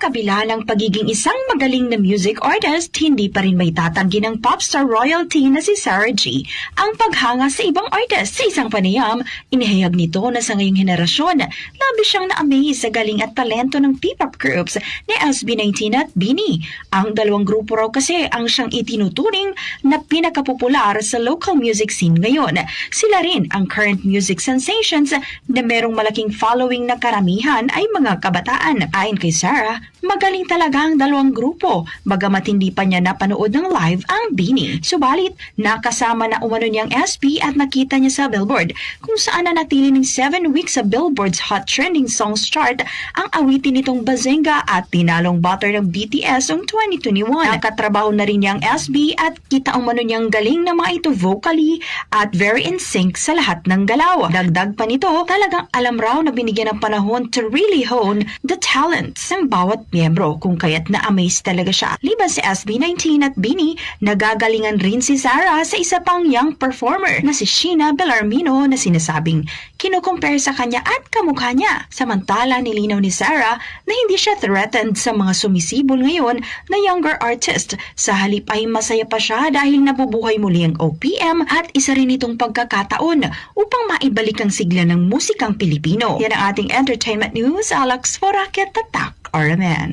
kabila ng pagiging isang magaling na music artist, hindi pa rin may tatanggi ng popstar royalty na si Sarah G. Ang paghanga sa ibang artist sa isang panayam, inihayag nito na sa ngayong henerasyon, labis siyang na-amaze sa galing at talento ng P-pop groups ni SB19 at Bini. Ang dalawang grupo raw kasi ang siyang itinuturing na pinakapopular sa local music scene ngayon. Sila rin ang current music sensations na merong malaking following na karamihan ay mga kabataan. Ayon kay Sarah, magaling talaga ang dalawang grupo, bagamat hindi pa niya napanood ng live ang Bini. Subalit, nakasama na umano niyang SB at nakita niya sa Billboard kung saan nanatili ng 7 weeks sa Billboard's Hot Trending Songs chart ang awitin nitong Bazenga at tinalong butter ng BTS noong 2021. Nakatrabaho na rin niyang SB at kita umano niyang galing na mga ito vocally at very in sync sa lahat ng galaw. Dagdag pa nito, talagang alam raw na binigyan ng panahon to really hone the talents ng bawat miyembro kung kaya't na-amaze talaga siya. Liban si SB19 at Bini, nagagalingan rin si Sarah sa isa pang young performer na si Sheena Bellarmino na sinasabing kinukumpare sa kanya at kamukha niya. Samantala nilinaw ni Sarah na hindi siya threatened sa mga sumisibol ngayon na younger artist. Sa halip ay masaya pa siya dahil nabubuhay muli ang OPM at isa rin itong pagkakataon upang maibalik ang sigla ng musikang Pilipino. Yan ang ating entertainment news. Alex Foraket, Tatak, R M N. man